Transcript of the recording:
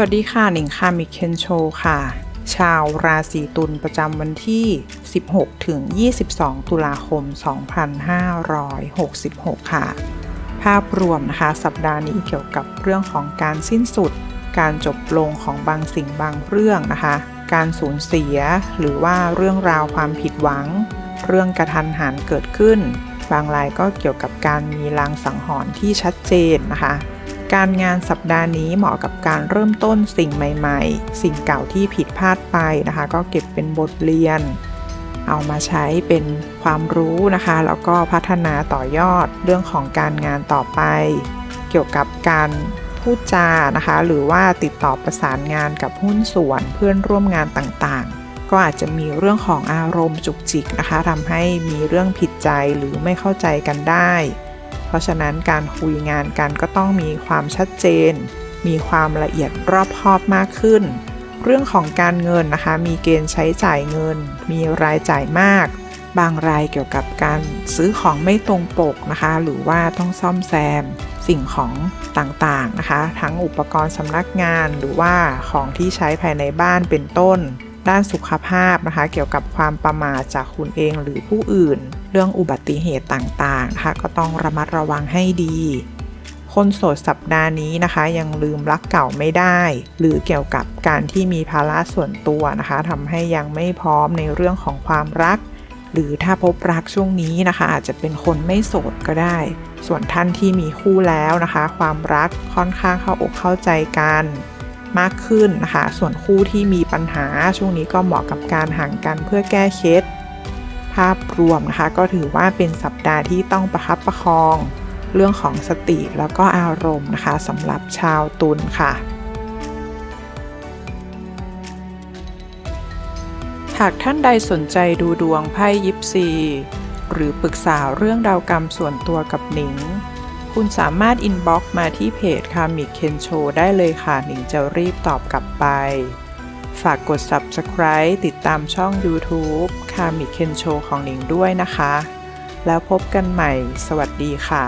วัสดีค่ะหนิงค่ะมิเคนโชค่ะ ชาวราศีตุลประจำวันที่ 16 ถึง 22 ตุลาคม 2566 ค่ะ ภาพรวมนะคะสัปดาห์นี้เกี่ยวกับเรื่องของการสิ้นสุด การจบลงของบางสิ่งบางเรื่องนะคะ การสูญเสียหรือว่าเรื่องราวความผิดหวัง เรื่องกระทันหันเกิดขึ้น บางรายก็เกี่ยวกับการมีลางสังหรณ์ที่ชัดเจนนะคะ การงานสัปดาห์นี้เหมาะกับการเริ่มต้นสิ่งใหม่ ๆ สิ่งเก่าที่ผิดพลาดไปนะคะ ก็เก็บเป็นบทเรียน เอามาใช้เป็นความรู้นะคะ แล้วก็พัฒนาต่อยอดเรื่องของการงานต่อไป เกี่ยวกับการพูดจานะคะ หรือว่าติดต่อประสานงานกับหุ้นส่วนเพื่อนร่วมงานต่างๆ ก็อาจจะมีเรื่องของอารมณ์จุกจิกนะคะทำให้มีเรื่องผิดใจหรือไม่เข้าใจกันได้ เพราะฉะนั้นการคุยงานกันก็ต้องมีความชัดเจน มีความละเอียดรอบคอบมากขึ้น เรื่องของการเงินนะคะ มีเกณฑ์ใช้จ่ายเงิน มีรายจ่ายมาก บางรายเกี่ยวกับการซื้อของไม่ตรงปกนะคะ หรือว่าต้องซ่อมแซม สิ่งของต่างๆนะคะ ทั้งอุปกรณ์สำนักงานหรือว่าของที่ใช้ภายในบ้านเป็นต้น ด้านสุขภาพนะคะ เกี่ยวกับความประมาทจากคุณเองหรือผู้อื่น เรื่องอุบัติเหตุต่างๆนะคะก็ต้องระมัดระวังให้ดี คนโสดสัปดาห์นี้นะคะ ยังลืมรักเก่าไม่ได้ หรือเกี่ยวกับการที่มีภาระส่วนตัวนะคะทำให้ยังไม่พร้อมในเรื่องของความรัก หรือถ้าพบรักช่วงนี้นะคะ อาจจะเป็นคนไม่โสดก็ได้ ส่วนท่านที่มีคู่แล้วนะคะ ความรักค่อนข้างเข้าอกเข้าใจกัน มากขึ้นนะคะ ส่วนคู่ที่มีปัญหาช่วงนี้ก็เหมาะกับการห่างกันเพื่อแก้เคล็ดภาพรวมนะคะ ก็ถือว่าเป็นสัปดาห์ที่ต้องประคับประคอง เรื่องของสติแล้วก็อารมณ์นะคะสำหรับชาวตุลค่ะหากท่านใดสนใจดูดวงไพ่ยิปซี หรือปรึกษาเรื่องดาวกรรมส่วนตัวกับหนิง คุณสามารถอินบ็อกมาที่เพจคามิเคนโชได้เลยค่ะ หนิงจะรีบตอบกลับไป ฝากกด Subscribe ติดตามช่อง YouTube คามิเคนโชของหนิงด้วยนะคะ แล้วพบกันใหม่ สวัสดีค่ะ